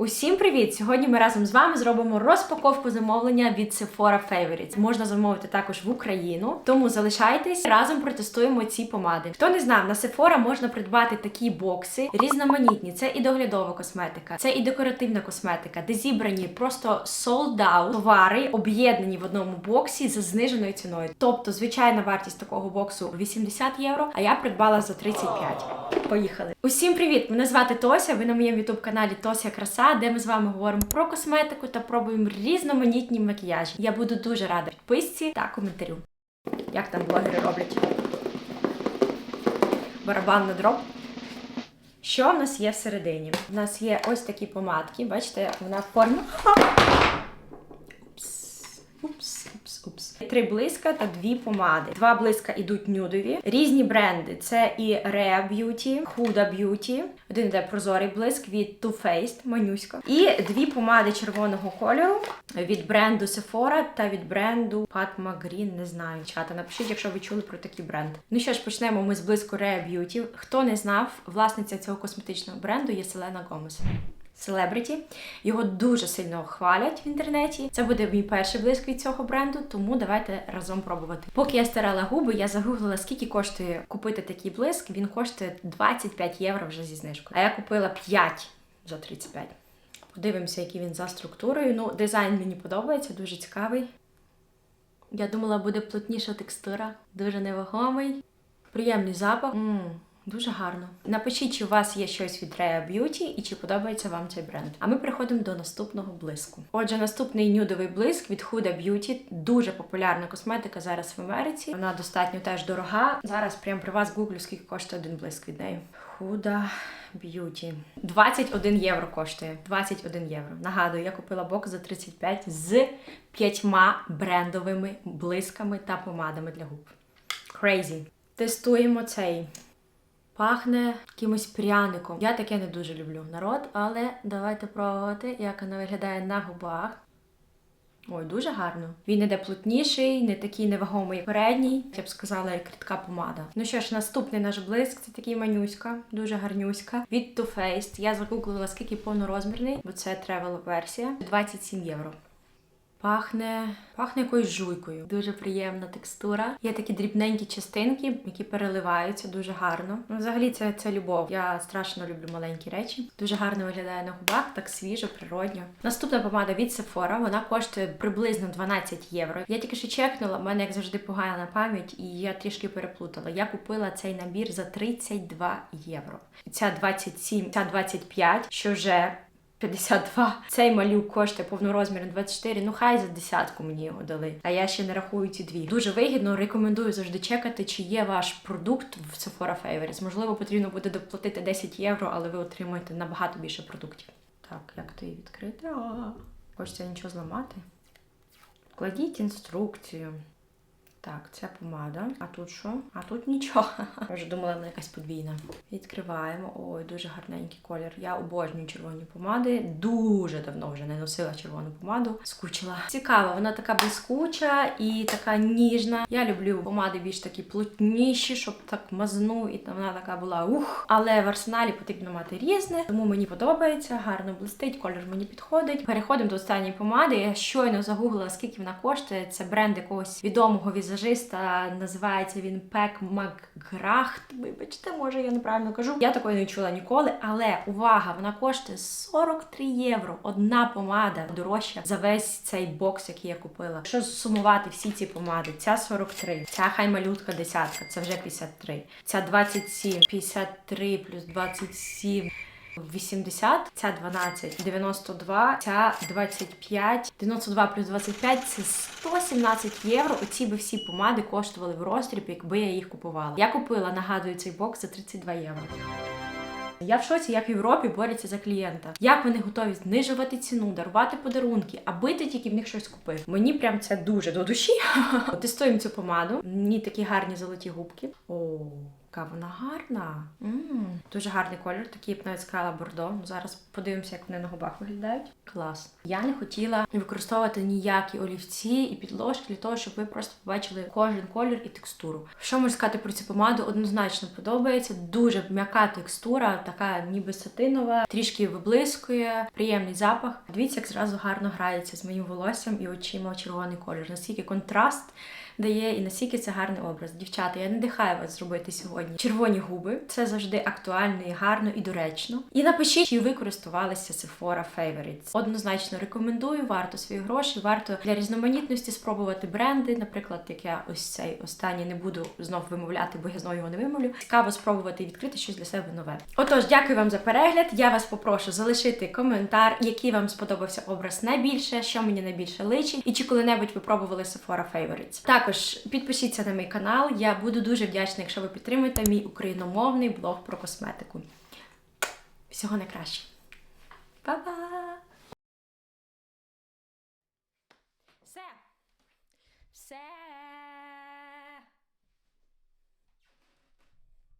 Усім привіт! Сьогодні ми разом з вами зробимо розпаковку замовлення від Sephora Favorites. Можна замовити також в Україну, тому залишайтесь разом протестуємо ці помади. Хто не знав, на Sephora можна придбати такі бокси різноманітні. Це і доглядова косметика, це і декоративна косметика, де зібрані просто sold out товари, об'єднані в одному боксі за зниженою ціною. Тобто, звичайна вартість такого боксу 80 євро, а я придбала за 35. Поїхали! Усім привіт! Мене звати Тося. Ви на моєму youtube каналі Тося Краса, де ми з вами говоримо про косметику та пробуємо різноманітні макіяжі. Я буду дуже рада підписці та коментарю. Як там блогери роблять? Барабан на дроб. Що в нас є всередині? У нас є ось такі помадки. Бачите, вона в формі. Три блиска та дві помади. Два блиска ідуть нюдові. Різні бренди. Це і Rare Beauty, Huda Beauty. Один йде прозорий блиск від Too Faced, манюська. І дві помади червоного кольору від бренду Sephora та від бренду Patma Green. Не знаю. Чата, напишіть, якщо ви чули про такий бренд. Ну що ж, почнемо ми з блиску Rare Beauty. Хто не знав, власниця цього косметичного бренду є Селена Гомес. Селебриті. Його дуже сильно хвалять в інтернеті. Це буде мій перший блиск від цього бренду, тому давайте разом пробувати. Поки я стирала губи, я загуглила, скільки коштує купити такий блиск. Він коштує 25 євро вже зі знижкою. А я купила 5 за 35. Подивимося, який він за структурою. Ну, дизайн мені подобається, дуже цікавий. Я думала, буде плотніша текстура, дуже невагомий. Приємний запах. м Дуже гарно. Напишіть, чи у вас є щось від Rare Beauty і чи подобається вам цей бренд. А ми переходимо до наступного блиску. Отже, наступний нюдовий блиск від Huda Beauty. Дуже популярна косметика зараз в Америці. Вона достатньо теж дорога. Зараз прямо при вас гуглю, скільки коштує один блиск від неї. Huda Beauty. 21 євро коштує. 21 євро. Нагадую, я купила бокс за 35 з п'ятьма брендовими блисками та помадами для губ. Crazy. Тестуємо цей. Пахне якимось пряником. Я таке не дуже люблю народ, але давайте пробувати, як вона виглядає на губах. Ой, дуже гарно. Він іде плотніший, не такий невагомий як передній. Я б сказала, як рідка помада. Ну що ж, наступний наш блиск це такий манюська, дуже гарнюська. Від Too Faced. Я загуглила, скільки повнорозмірний, бо це тревел версія. 27 євро. Пахне, пахне якоюсь жуйкою. Дуже приємна текстура. Є такі дрібненькі частинки, які переливаються дуже гарно. Ну, взагалі, це, це любов. Я страшно люблю маленькі речі. Дуже гарно виглядає на губах, так свіжо, природньо. Наступна помада від Sephora, вона коштує приблизно 12 євро. Я тільки що чекнула, в мене як завжди погана пам'ять, і я трішки переплутала. Я купила цей набір за 32 євро. Ця 27, ця 25, що вже 52. Цей малюк коштує повнорозмірно 24, ну хай за десятку мені його дали. А я ще не рахую ці дві. Дуже вигідно, рекомендую завжди чекати, чи є ваш продукт в Sephora Favorites. Можливо, потрібно буде доплатити 10 євро, але ви отримуєте набагато більше продуктів. Так, як то її відкрити? Хочеться нічого зламати. Кладіть інструкцію. Так, це помада. А тут що? А тут нічого. Я вже думала, вона якась подвійна. Відкриваємо. Ой, дуже гарненький колір. Я обожнюю червоні помади. Дуже давно вже не носила червону помаду. Скучила. Цікава, вона така блискуча і така ніжна. Я люблю помади більш такі плотніші, щоб так мазну, і вона така була ух. Але в арсеналі потрібно мати різне, тому мені подобається, гарно блистить, колір мені підходить. Переходимо до останньої помади. Я щойно загуглила, скільки вона коштує. Це бренд якогось відомого візажиста. Називається він Пек Макграхт. Вибачте, може я неправильно кажу. Я такої не чула ніколи, але увага, вона коштує 43 євро. Одна помада дорожча за весь цей бокс, який я купила. Якщо сумувати всі ці помади, ця 43, ця хай малютка десятка, це вже 53, ця 27, 53 плюс 27. 80, ця 12, 92, ця 25, 92 плюс 25 це 117 євро. Оці би всі помади коштували в роздріб, якби я їх купувала. Я купила, нагадую, цей бокс за 32 євро. Я в шоці, як в Європі борються за клієнта. Як вони готові знижувати ціну, дарувати подарунки, аби ти тільки в них щось купив. Мені прям це дуже до душі. Тестуємо цю помаду. Мені такі гарні золоті губки. О. Яка вона гарна. м Дуже гарний колір, такий б навіть сказала бордо. Ну, Зараз подивимося, як вони на губах виглядають. Клас. Я не хотіла використовувати ніякі олівці і підложки для того, щоб ви просто побачили кожен колір і текстуру. Що можу сказати про цю помаду? Однозначно подобається. Дуже м'яка текстура, така ніби сатинова, трішки виблискує, приємний запах. Дивіться, як зразу гарно грається з моїм волоссям і очима червоний колір. Наскільки контраст дає і наскільки це гарний образ. Дівчата, я надихаю вас зробити сьогодні червоні губи. Це завжди актуально і гарно і доречно. І напишіть, чи ви користувалися Sephora Favorites. Однозначно рекомендую, варто свої гроші, варто для різноманітності спробувати бренди. Наприклад, як я ось цей останній не буду знов вимовляти, бо я знову його не вимовлю. Цікаво спробувати і відкрити щось для себе нове. Отож, дякую вам за перегляд. Я вас попрошу залишити коментар, який вам сподобався образ найбільше, що мені найбільше личить, і чи коли-небудь ви пробували Sephora Favorites. Також підпишіться на мій канал. Я буду дуже вдячна, якщо ви підтримаєте мій україномовний блог про косметику. Всього найкраще. Па-па! Все! Все!